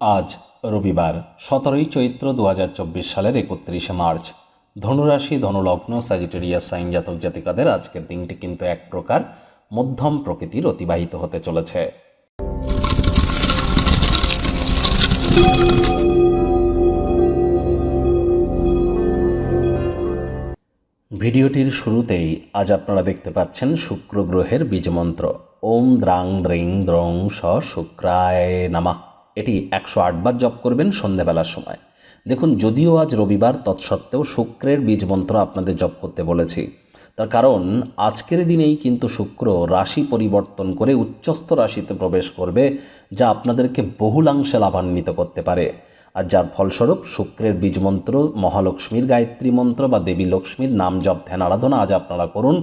আজ রবিবার, সতেরোই চৈত্র দু হাজার চব্বিশ সালের একত্রিশে মার্চ। ধনুরাশি, ধনুলগ্ন স্যাজিটেরিয়াস সাইন জাতক জাতিকাদের আজকের দিনটি কিন্তু এক প্রকার মধ্যম প্রকৃতির অতিবাহিত হতে চলেছে। ভিডিওটির শুরুতেই আজ আপনারা দেখতে পাচ্ছেন শুক্র গ্রহের বীজমন্ত্র। ওম দ্রাং দ্রিং দ্রং স শুক্রায় নামা। এটি একশো আটবার জপ করবেন সন্ধেবেলার সময়। দেখুন, যদিও আজ রবিবার, তৎসত্ত্বেও শুক্রের বীজমন্ত্র আপনাদের জপ করতে বলেছি। তার কারণ, আজকের দিনেই কিন্তু শুক্র রাশি পরিবর্তন করে উচ্চস্থ রাশিতে প্রবেশ করবে, যা আপনাদেরকে বহুলাংশে লাভান্বিত করতে পারে। আর যার ফলস্বরূপ, শুক্রের বীজমন্ত্র, মহালক্ষ্মীর গায়ত্রী মন্ত্র বা দেবী লক্ষ্মীর নাম জপ, ধ্যান, আরাধনা আজ আপনারা করুন।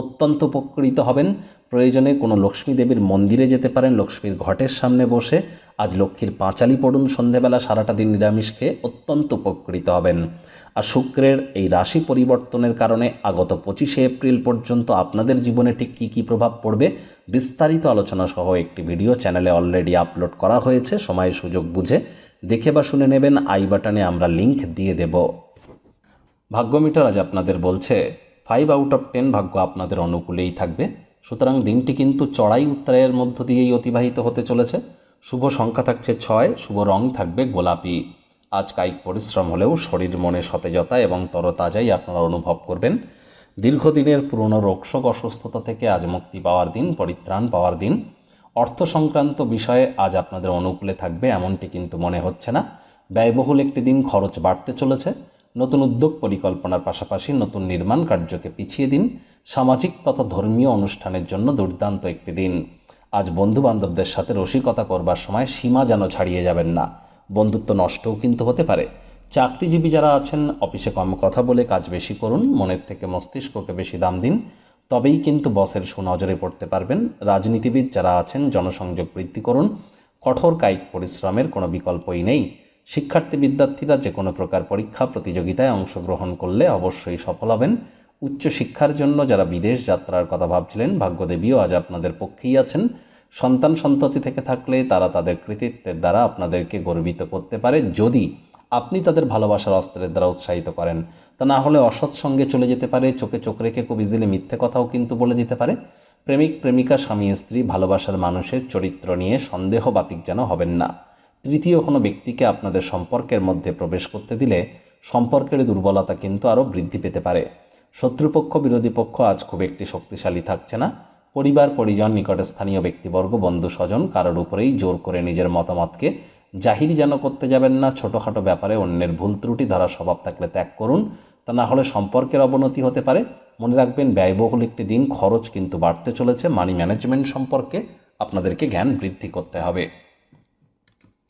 অত্যন্ত উপকৃত হবেন। প্রয়োজনে কোনো লক্ষ্মী দেবীর মন্দিরে যেতে পারেন। লক্ষ্মীর ঘটের সামনে বসে আজ লক্ষ্মীর পাঁচালি পড়ুন। সন্ধেবেলা সারাটা দিন নিরামিষ খেয়ে অত্যন্ত উপকৃত হবেন। আর শুক্রের এই রাশি পরিবর্তনের কারণে আগত পঁচিশে এপ্রিল পর্যন্ত আপনাদের জীবনে ঠিক কী কী প্রভাব পড়বে বিস্তারিত আলোচনা সহ একটি ভিডিও চ্যানেলে অলরেডি আপলোড করা হয়েছে। সময় সুযোগ বুঝে দেখে বা শুনে নেবেন। আই বাটনে আমরা লিংক দিয়ে দেব। ভাগ্যমিটার আজ আপনাদের বলছে ফাইভ আউট অফ টেন ভাগ্য আপনাদের অনুকূলেই থাকবে। সুতরাং দিনটি কিন্তু চড়াই উত্তরায়ের মধ্য দিয়েই অতিবাহিত হতে চলেছে। শুভ সংখ্যা থাকছে ছয়, শুভ রং থাকবে গোলাপি। আজ কায়িক পরিশ্রম হলেও শরীর, মনে সতেজতা এবং তরতাজাই আপনারা অনুভব করবেন। দীর্ঘদিনের পুরনো রোগশোক অসুস্থতা থেকে আজ মুক্তি পাওয়ার দিন, পরিত্রাণ পাওয়ার দিন। অর্থ সংক্রান্ত বিষয়ে আজ আপনাদের অনুকূলে থাকবে এমনটি কিন্তু মনে হচ্ছে না। ব্যয়বহুল একটি দিন খরচ বাড়তে চলেছে। নতুন উদ্যোগ পরিকল্পনার পাশাপাশি নতুন নির্মাণ কার্যকে পিছিয়ে দিন, সামাজিক তথা ধর্মীয় অনুষ্ঠানের জন্য দুর্দান্ত একটি দিন। আজ বন্ধু বান্ধবদের সাথে রসিকতা করবার সময় সীমা যেন ছাড়িয়ে যাবেন না। বন্ধুত্ব নষ্টও কিন্তু হতে পারে। চাকরিজীবী যারা আছেন, অফিসে কম কথা বলে কাজ বেশি করুন, মনের থেকে মস্তিষ্ককে বেশি দাম দিন। তবেই কিন্তু বসের সুনজরে পড়তে পারবেন। রাজনীতিবিদ যারা আছেন, জনসংযোগ বৃদ্ধি করুন। কঠোর কায়িক পরিশ্রমের কোনো বিকল্পই নেই। শিক্ষার্থী বিদ্যার্থীরা যে কোনো প্রকার পরীক্ষা, প্রতিযোগিতায় অংশগ্রহণ করলে অবশ্যই সফল হবেন। উচ্চশিক্ষার জন্য যারা বিদেশ যাত্রার কথা ভাবছিলেন, ভাগ্যদেবীও আজ আপনাদের পক্ষেই আছেন। সন্তান সন্ততি থেকে থাকলে তারা তাদের কৃতিত্বের দ্বারা আপনাদেরকে গর্বিত করতে পারে। যদি আপনি তাদের ভালোবাসার অস্ত্রের দ্বারা উৎসাহিত করেন, তা না হলে অসৎ সঙ্গে চলে যেতে পারে। চোখে চোখ রেখে খুব ইজিলি মিথ্যে কথাও কিন্তু বলে দিতে পারে। প্রেমিক, প্রেমিকা, স্বামী, স্ত্রী ভালোবাসার মানুষের চরিত্র নিয়ে সন্দেহ বাতিক যেন হবেন না। তৃতীয় কোনো ব্যক্তিকে আপনাদের সম্পর্কের মধ্যে প্রবেশ করতে দিলে সম্পর্কের দুর্বলতা কিন্তু আরও বৃদ্ধি পেতে পারে। শত্রুপক্ষ, বিরোধী পক্ষ আজ খুব একটি শক্তিশালী থাকছে না। পরিবার, পরিজন, নিকটে স্থানীয় ব্যক্তিবর্গ, বন্ধু, স্বজন কারোর উপরেই জোর করে নিজের মতামতকে জাহির যেন করতে যাবেন না। ছোটোখাটো ব্যাপারে অন্যের ভুল ত্রুটি দ্বারা স্বভাব থাকলে ত্যাগ করুন। তা না হলে সম্পর্কের অবনতি হতে পারে। মনে রাখবেন, ব্যয়বহুল একটি দিন, খরচ কিন্তু বাড়তে চলেছে। মানি ম্যানেজমেন্ট সম্পর্কে আপনাদেরকে জ্ঞান বৃদ্ধি করতে হবে।